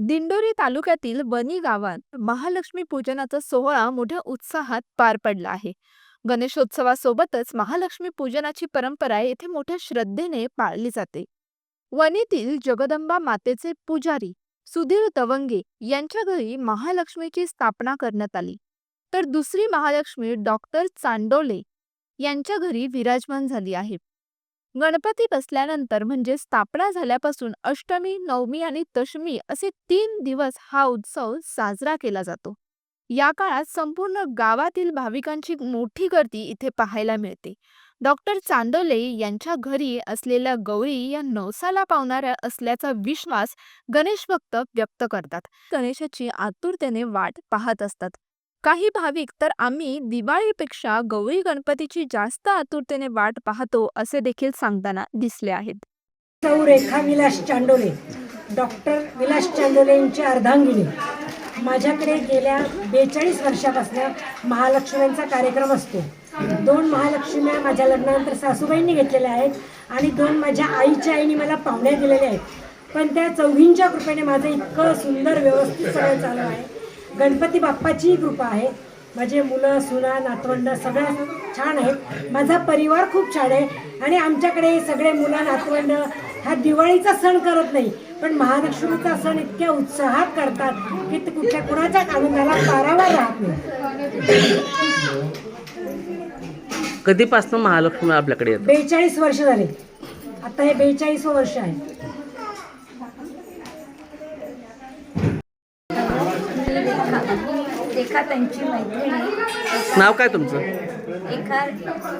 दिंडोरी तालुक्यातील बनी गावात महालक्ष्मी पूजनाचा सोहळा मोठ्या उत्साहात पार पडला आहे. गणेशोत्सवासोबतच महालक्ष्मी पूजनाची परंपरा येथे मोठ्या श्रद्धेने पाळली जाते. वनीतील जगदंबा मातेचे पुजारी सुधीर तवंगे यांच्या घरी महालक्ष्मीची स्थापना करण्यात आली. तर दुसरी महालक्ष्मी डॉक्टर चांडोले यांच्या घरी विराजमान झाली आहे. गणपती बसल्यानंतर म्हणजे स्थापना झाल्यापासून अष्टमी नवमी आणि दशमी असे तीन दिवस हा उत्सव साजरा केला जातो. या काळात संपूर्ण गावातील भाविकांची मोठी गर्दी इथे पाहायला मिळते. डॉक्टर चांदोले यांच्या घरी असलेल्या गौरी या नवसाला पावणाऱ्या असल्याचा विश्वास गणेश भक्त व्यक्त करतात. गणेशाची आतुरतेने वाट पाहत असतात. काही भाविक तर आम्ही दिवाळीपेक्षा गौरी गणपतीची जास्त आतुरतेने वाट पाहतो असे देखील सांगताना दिसले आहेत. सौ रेखा विलास चांडोले डॉक्टर विलास चांडोले यांची अर्धांगिनी. माझ्याकडे गेल्या बेचाळीस वर्षापासून महालक्ष्म्यांचा कार्यक्रम असतो. दोन महालक्ष्म्या माझ्या लग्नानंतर सासूबाईंनी घेतलेल्या आहेत आणि दोन माझ्या आईच्या आईने मला पाहुण्या दिलेल्या आहेत. पण त्या चौघींच्या कृपेने माझं इतकं सुंदर व्यवस्थित सगळं चालू आहे. गणपती बाप्पाचीही कृपा आहे. माझे मुलं सुना नातवंड सगळं छान आहेत. माझा परिवार खूप छान आहे. आणि आमच्याकडे सगळे मुलं नातवंड हा दिवाळीचा सण करत नाही पण महालक्ष्मीचा सण इतक्या उत्साहात करतात की ते कुठल्या कुणाच्याच आनंदाला पारावर राहत नाही. कधीपासून महालक्ष्मी आपल्याकडे येतात? बेचाळीस वर्ष झाले. आता हे बेचाळीस वर्ष आहे. Gracias. रेखा त्यांची मैत्रिणी. नाव काय तुमचं? एका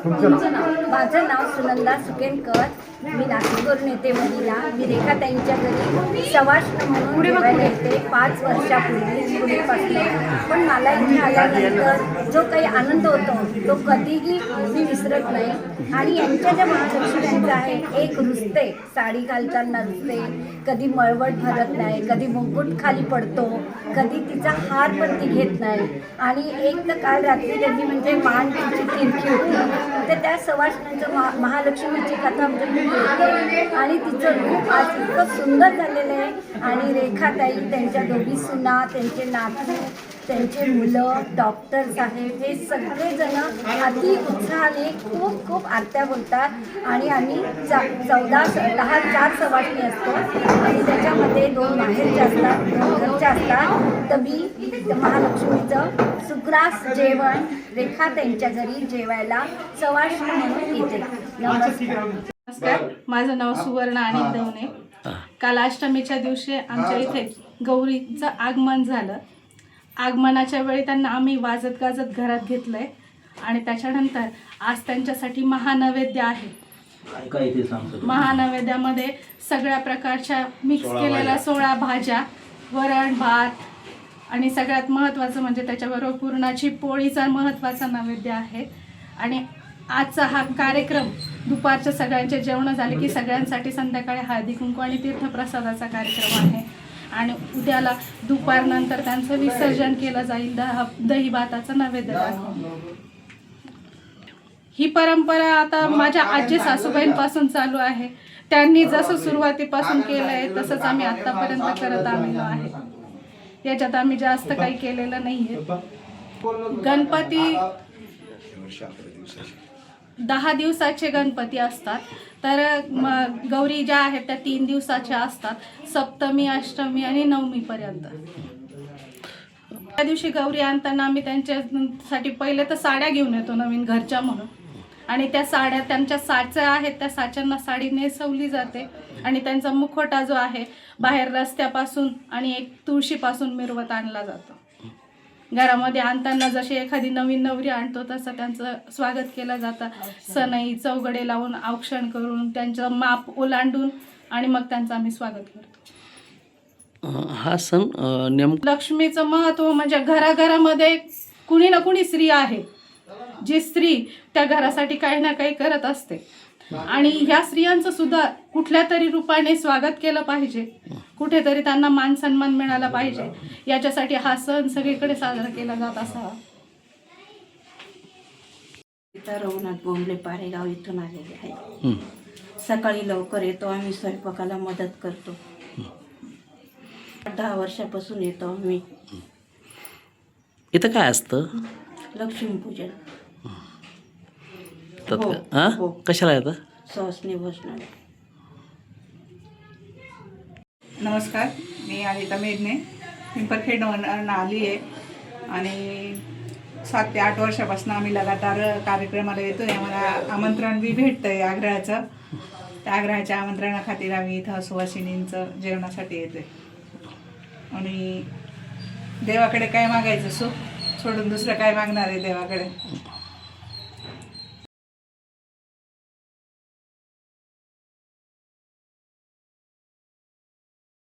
तुमचं नाव. माझं नाव सुनंदा सुकेनकर. मी नाशिकवरून येते मुलीला मी रेखा त्यांच्या घरी सवाष्ण म्हणून जेवायला येते. पाच वर्षापूर्वी पुढेपासून पण मला इथे आल्यानंतर जो काही आनंद होतो तो कधीही मी विसरत नाही. आणि यांच्या ज्या महालक्ष्म्यांचा आहे एक रुसते साडी घालताना रुसते कधी मळवट भरत नाही कधी मुकुट खाली पडतो कधी तिचा हार पण ती घेत नाही. आणि एक तर काल रात्री त्यांनी म्हणजे मान तिची तिरकी होती. तर त्या सवाष्णांचं म्हणजे महा महालक्ष्मीची कथा म्हणजे आणि तिचं रूप आज इतकं सुंदर झालेलं आहे. आणि रेखाताई त्यांच्या दोघी सुना त्यांचे नातू त्यांचे मुलं डॉक्टर्स आहेत हे सगळेजण अति उत्साहाने खूप खूप आरत्या बोलतात. आणि आम्ही चा चौदा दहा चार सवाष्णी असतो. आणि त्याच्यामध्ये दोन बाहेरच्या असतात दोन घरच्या असतात. तर मी महालक्ष्मीचं सुग्रास जेवण रेखा त्यांच्या घरी जेवायला सवाष्णी म्हणून येते. नमस्कार. नमस्कार. माझं नाव सुवर्ण आणि दवणे काल अष्टमीच्या दिवशी आमच्या इथे गौरीचं आगमन झालं. आगमनाच्या वेळी त्यांना आम्ही वाजत गाजत घरात घेतलंय. आणि त्याच्यानंतर आज त्यांच्यासाठी महानैवेद्य आहे. महानैवेद्यामध्ये सगळ्या प्रकारच्या मिक्स केलेल्या सोळा भाज्या वरण भात आणि सगळ्यात महत्त्वाचं म्हणजे त्याच्याबरोबर पुरणाची पोळीचा महत्त्वाचा नैवेद्य आहे. आणि आजचा हा कार्यक्रम दुपारच्या सगळ्यांचे जेवण झाले की सगळ्यांसाठी संध्याकाळी हळदी कुंकू आणि तीर्थप्रसादाचा कार्यक्रम आहे. आणि उद्याला दुपारनंतर त्यांचं विसर्जन केलं जाईल. दहा दही भाताचं नैवेद्य दाखवून ही परंपरा आता माझ्या आजी सासूबाईंपासून चालू आहे. त्यांनी जसं सुरुवातीपासून केलं आहे तसंच आम्ही आत्तापर्यंत करत आलेलो आहे. याच्यात आम्ही जास्त काही केलेलं नाही आहे गणपती दहा दिवसाचे गणपती असतात. तर गौरी ज्या आहेत त्या तीन दिवसाच्या असतात. सप्तमी अष्टमी आणि नवमीपर्यंत. त्या दिवशी गौरी आणताना आम्ही त्यांच्यासाठी पहिले तर साड्या घेऊन येतो नवीन घरच्या म्हणून. आणि त्या साड्या त्यांच्या साच्या आहेत त्या साच्यांना साडी नेसवली जाते. आणि त्यांचा मुखवटा जो आहे बाहेर रस्त्यापासून आणि एक तुळशीपासून मिरवत आणला जातो. घरामध्ये आणताना जशी एखादी नवीन नवरी आणतो तसं त्यांचं स्वागत केलं जातं. सनई चौगडे लावून औक्षण करून त्यांचं माप ओलांडून आणि मग त्यांचं आम्ही स्वागत करतो. हा सण नेम लक्ष्मीचं महत्त्व म्हणजे घराघरामध्ये कुणी ना कुणी स्त्री आहे. जी स्त्री त्या घरासाठी काही ना काही करत असते. आणि ह्या स्त्रियांचं सुद्धा कुठल्या तरी रूपाने स्वागत केलं पाहिजे. कुठेतरी त्यांना मान सन्मान मिळाला पाहिजे. याच्यासाठी हा सण सगळीकडे साजरा केला जात असावा इथं रघुनाथ बोंबले पारेगाव इथून आलेले आहे. हं. सकाळी लवकर येतो आम्ही स्वयंपाकाला मदत करतो. दहा वर्षापासून येतो आम्ही. इथं काय असतं? लक्ष्मीपूजन हो, हां हो. कशाला येतं? सहसनी भोजनालय. नमस्कार मी अनिता मेघने पिंपरखेडवरून आली आहे. आणि सात ते आठ वर्षापासून आम्ही लगातार कार्यक्रमाला येतो आहे आम्हाला आमंत्रण बी भेटतं आहे आग्रहाचं. त्या आग्रहाच्या आमंत्रणाखातीर आम्ही इथं सुवासिनींचं जेवणासाठी येतो आहे आणि देवाकडे काय मागायचं सुख? सोडून दुसरं काय मागणार आहे देवाकडे?